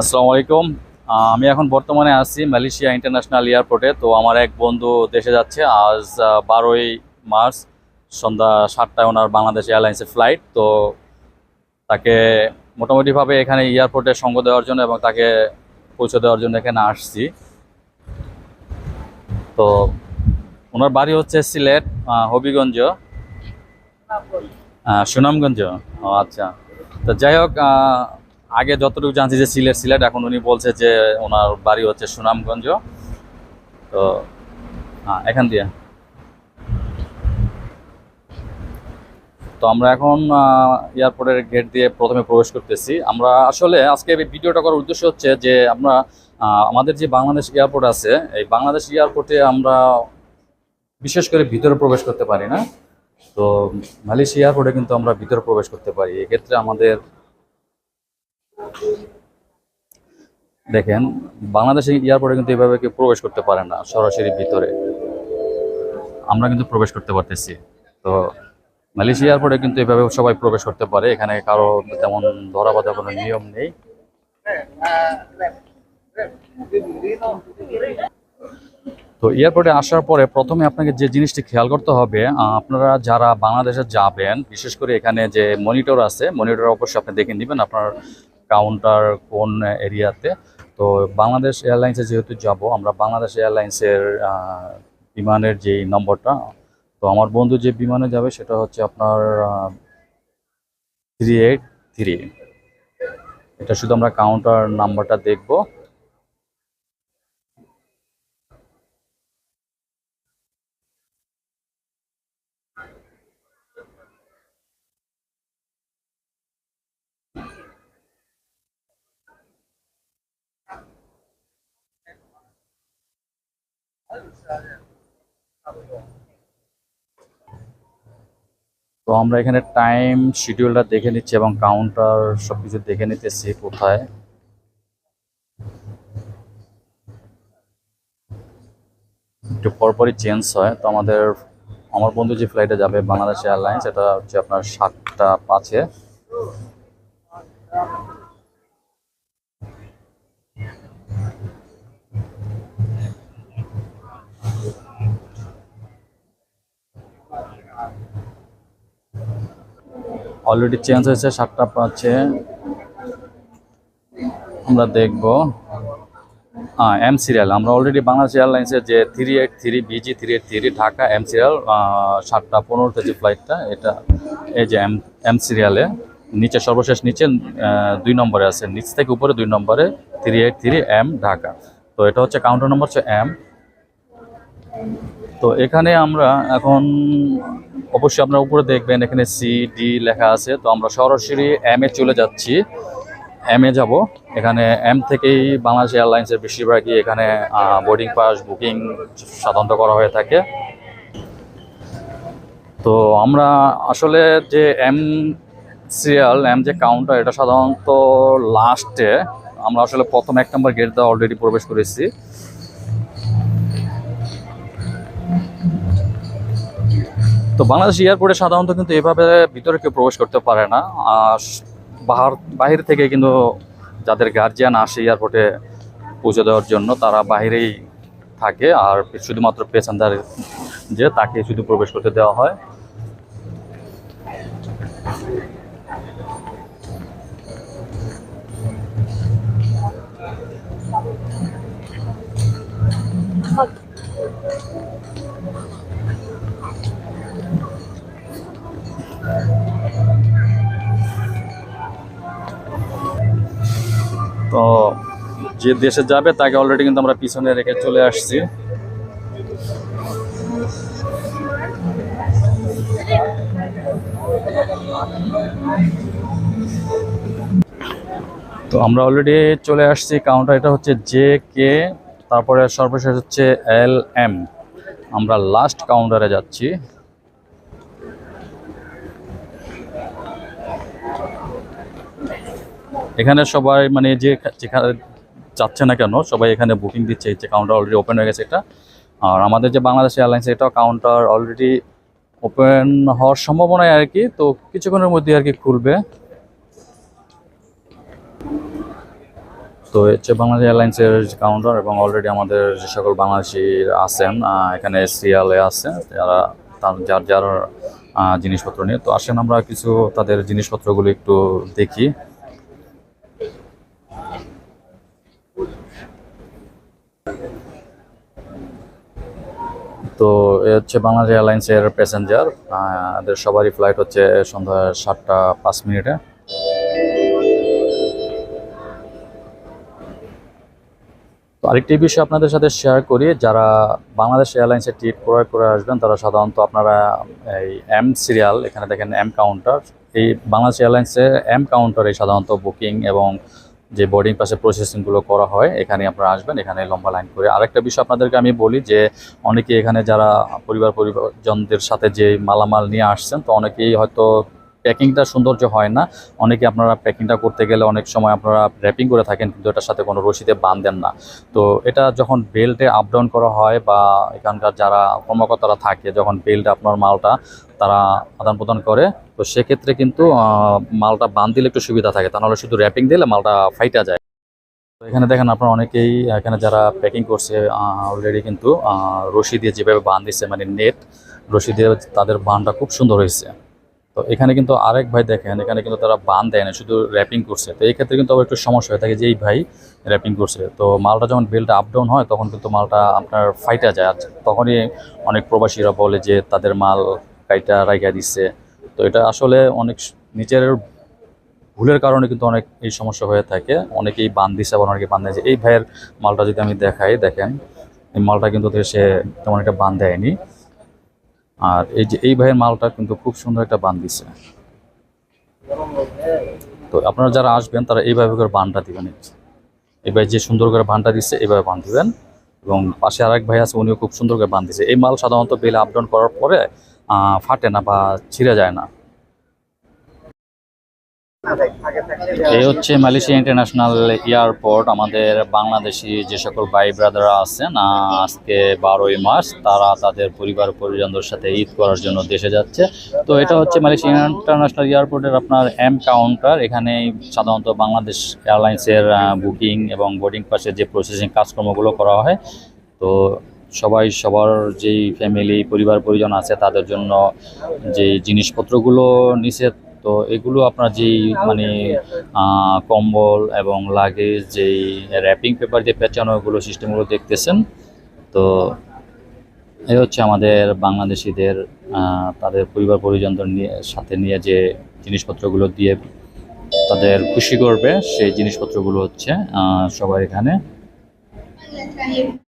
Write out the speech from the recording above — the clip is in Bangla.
আসসালামু আলাইকুম। আমি এখন বর্তমানে আছি মালয়েশিয়া ইন্টারন্যাশনাল এয়ারপোর্টে। তো আমার এক বন্ধু দেশে যাচ্ছে। আজ বারোই মার্চ সন্ধ্যা সাতটায় ওনার বাংলাদেশ এয়ারলাইন্সের ফ্লাইট। তো তাকে মোটামুটিভাবে এখানে এয়ারপোর্টে সঙ্গ দেওয়ার জন্য এবং তাকে পৌঁছে দেওয়ার জন্য এখানে আসছি। তো ওনার বাড়ি হচ্ছে সিলেট হবিগঞ্জ। আহ, সুনামগঞ্জ। ও আচ্ছা। তো যাই হোক আগে যতটুকু জানছি যে সিলেট সিলেট এখন উনি বলছে যে ওনার বাড়ি হচ্ছে সুনামগঞ্জ। তো হ্যাঁ এখান দিয়ে। তো আমরা এখন এয়ারপোর্টের গেট দিয়ে প্রথমে প্রবেশ করতেছি। আমরা আসলে আজকে এই ভিডিওটা করার উদ্দেশ্য হচ্ছে যে আমরা আমাদের যে বাংলাদেশ এয়ারপোর্ট আছে, এই বাংলাদেশ এয়ারপোর্টে আমরা বিশেষ করে ভিতরে প্রবেশ করতে পারি না। তো মালয়েশিয়া এয়ারপোর্টে কিন্তু আমরা ভিতরে প্রবেশ করতে পারি। এক্ষেত্রে আমাদের দেখেন বাংলাদেশের এয়ারপোর্টে কিন্তু এভাবে কেউ প্রবেশ করতে পারে না, সরাসরি ভিতরে। আমরা কিন্তু প্রবেশ করতে পারতেছি। তো মালয়েশিয়া এয়ারপোর্টে কিন্তু এভাবে সবাই প্রবেশ করতে পারে, এখানে কারও তেমন ধরা বাঁধা কোনো নিয়ম নেই। তো এয়ারপোর্টে আসার পরে প্রথমে আপনাকে যে জিনিসটি খেয়াল করতে হবে আপনারা যারা বাংলাদেশে যাবেন, বিশেষ করে এখানে যে মনিটর আছে মনিটর অবশ্যই আপনি দেখে নেবেন, আপনার কাউন্টার কোন এরিয়াতে? তো বাংলাদেশ এয়ারলাইন্সে যেহেতু যাব, আমরা বাংলাদেশ এয়ারলাইন্সের বিমানের যে নম্বরটা, তো আমার বন্ধু যে বিমানে যাবে সেটা হচ্ছে আপনার থ্রি এইট থ্রি এটা শুধু আমরা কাউন্টার নাম্বারটা দেখব। তো আমরা এখানে টাইম শিডিউলটা দেখে নিচ্ছি এবং কাউন্টার সবকিছু দেখে নিতেছি কোথায়। একটু পরপরই চেঞ্জ হয়। তো আমাদের, আমার বন্ধু যে ফ্লাইটে যাবে, বাংলাদেশ এয়ারলাইন্স এটা হচ্ছে আপনার সাতটা পাঁচে। অলরেডি চেঞ্জ হয়েছে সাতটা পাঁচে আমরা দেখব। এম সিরিয়াল আমরা অলরেডি বাংলাদেশ এয়ারলাইন্সের যে three eight three B G three eight three Dhaka M serial সাতটা পনেরোতে যে ফ্লাইটটা এটা এই যে এম এম সিরিয়ালে নিচে সর্বশেষ নিচে দুই নম্বরে আছে। নিচ থেকে উপরে দুই নম্বরে three eight three M Dhaka. তো এটা হচ্ছে কাউন্টার নম্বর হচ্ছে এম তো এখানে আমরা এখন অবশ্যই আপনারা উপরে দেখবেন, এখানে সি ডি লেখা আছে। তো আমরা সরাসরি এম এ চলে যাচ্ছি। এম এ যাব। এখানে এম থেকেই বাংলাদেশ এয়ারলাইন্সের বেশিরভাগই এখানে বোর্ডিং পাস বুকিং সাধারণত করা হয়ে থাকে। তো আমরা আসলে যে এম সিরিয়াল এম যে কাউন্টার এটা সাধারণত লাস্টে আমরা আসলে প্রথম এক নম্বর গেট দেওয়া অলরেডি প্রবেশ করেছি। তো বাংলাদেশ এয়ারপোর্টে সাধারণত কিন্তু এভাবে ভিতরে কেউ প্রবেশ করতে পারে না। আর বাহার বাহির থেকে কিন্তু যাদের গার্জিয়ান আসে এয়ারপোর্টে পৌঁছে দেওয়ার জন্য, তারা বাহিরেই থাকে। আর শুধুমাত্র পেছানদার যে, তাকে শুধু প্রবেশ করতে দেওয়া হয়। তো যে দেশে যাবে তাকে অলরেডি কিন্তু আমরা পিছনে রেখে চলে আসছি। তো আমরা অলরেডি চলে আসছি। কাউন্টার এটা হচ্ছে জে কে তারপরে সর্বশেষ হচ্ছে এল এম আমরা লাস্ট কাউন্টারে যাচ্ছি। এখানে সবাই মানে যে যেখানে যাচ্ছে না কেন, সবাই এখানে বুকিং দিচ্ছে যে কাউন্টার অলরেডি ওপেন হয়ে গেছে এটা। আর আমাদের যে বাংলাদেশ এয়ারলাইন্স এটাও কাউন্টার অলরেডি ওপেন হওয়ার সম্ভাবনায় আর কি। তো কিছুক্ষণের মধ্যে আর কি খুলবে। তো হচ্ছে বাংলাদেশ এয়ারলাইন্সের কাউন্টার এবং অলরেডি আমাদের যে সকল বাংলাদেশি আছেন এখানে সিরিয়ালে আছে। যারা, তার, যার যার জিনিসপত্র নিয়ে। তো আসেন আমরা কিছু তাদের জিনিসপত্রগুলো একটু দেখি। তো এ হচ্ছে বাংলাদেশ এয়ারলাইন্সের প্যাসেঞ্জার। এদের সবারই ফ্লাইট হচ্ছে সন্ধ্যা সাতটা পাঁচ মিনিটে। তো আরেকটি বিষয় আপনাদের সাথে শেয়ার করি, যারা বাংলাদেশ এয়ারলাইন্সের টিকিট ক্রয় করে আসবেন, তারা সাধারণত আপনারা, এই এম সিরিয়াল এখানে দেখেন এম কাউন্টার এই বাংলাদেশ এয়ারলাইন্সের এম কাউন্টারে সাধারণত বুকিং এবং যে বোর্ডিং পাসের প্রসেসিংগুলো করা হয় এখানে আপনারা আসবেন, এখানে লম্বা লাইন করে। আরেকটা বিষয় আপনাদেরকে আমি বলি যে অনেকে এখানে যারা পরিবার পরিবারজনদের সাথে যে মালামাল নিয়ে আসছেন, তো অনেকেই হয়তো প্যাকিংটা সৌন্দর্য হয় না। অনেকে আপনারা প্যাকিংটা করতে গেলে অনেক সময় আপনারা র্যাপিং করে থাকেন কিন্তু এটার সাথে কোনো রশিদে বাঁধেন না। তো এটা যখন বেল্টে আপ ডাউন করা হয় বা এখানকার যারা কর্মকর্তারা থাকে, যখন বেল্টে আপনার মালটা তারা আদান প্রদান করে, তো সেক্ষেত্রে কিন্তু মালটা বাঁধ দিলে একটু সুবিধা থাকে। তা নাহলে শুধু র্যাপিং দিলে মালটা ফাইটা যায়। তো এখানে দেখেন আপনারা অনেকেই, এখানে যারা প্যাকিং করছে অলরেডি কিন্তু রশি দিয়ে যেভাবে বাঁধ দিচ্ছে মানে নেট রশি দিয়ে তাদের বানটা খুব সুন্দর হয়েছে। তো এখানে কিন্তু আরেক ভাই দেখেন, এখানে কিন্তু তারা বান দেয় না, শুধু র্যাপিং করছে। তো এই ক্ষেত্রে কিন্তু আবার একটু সমস্যা হয়ে থাকে যে এই ভাই র্যাপিং করছে। তো মালটা যখন বেলটা আপ ডাউন হয়, তখন কিন্তু মালটা আপনার ফাইটা যায় তখনই অনেক প্রবাসীরা বলে যে তাদের মাল কাইটা রাইখা দিচ্ছে। তো এটা আসলে অনেক নিচের ভুলের কারণে কিন্তু অনেক এই সমস্যা হয়ে থাকে। অনেকেই বান দিছে আবার অনেকে বান দিয়েছে এই ভাইয়ের মালটা যদি আমি দেখাই, দেখেন, এই মালটা কিন্তু সে তেমন একটা বান দেয়নি। আর এই যে, এই ভাইয়ের মালটা কিন্তু খুব সুন্দর একটা বান দিছে। তো আপনারা যারা আসবেন, তারা এইভাবে করে বানটা দিবেন। এই ভাই যে সুন্দর করে বানটা দিচ্ছে এইভাবে বান দিবেন। এবং পাশে আরেক ভাই আছে, উনিও খুব সুন্দর করে বান দিছে। এই মাল সাধারণত বেলে আপডাউন করার পরে ফাটে না বা ছিঁড়ে যায় না। এই হচ্ছে মালয়েশিয়া ইন্টারন্যাশনাল এয়ারপোর্ট। আমাদের বাংলাদেশি যে সকল ভাই ব্রাদাররা আছেন আজকে বারোই মাস তারা তাদের পরিবার পরিজনদের সাথে ঈদ করার জন্য দেশে যাচ্ছে। তো এটা হচ্ছে মালয়েশিয়া ইন্টারন্যাশনাল এয়ারপোর্টের আপনার এম কাউন্টার। এখানে সাধারণত বাংলাদেশ এয়ারলাইন্সের বুকিং এবং বোর্ডিং পাসের যে প্রসেসিং কাজকর্মগুলো করা হয়, তো সবাই সবার যেই ফ্যামিলি, পরিবার, পরিজন আছে তাদের জন্য যে জিনিসপত্রগুলো নিচে তো এগুলো আপনার যেই মানে কম্বল এবং লাগেজ যেই র্যাপিং পেপার যে পেঁচানো ওগুলো সিস্টেমগুলো দেখতেছেন, তো এই হচ্ছে আমাদের বাংলাদেশিদের তাদের পরিবার পরিজনদের নিয়ে, সাথে নিয়ে যে জিনিসপত্রগুলো দিয়ে তাদের খুশি করবে, সেই জিনিসপত্রগুলো হচ্ছে সবার এখানে।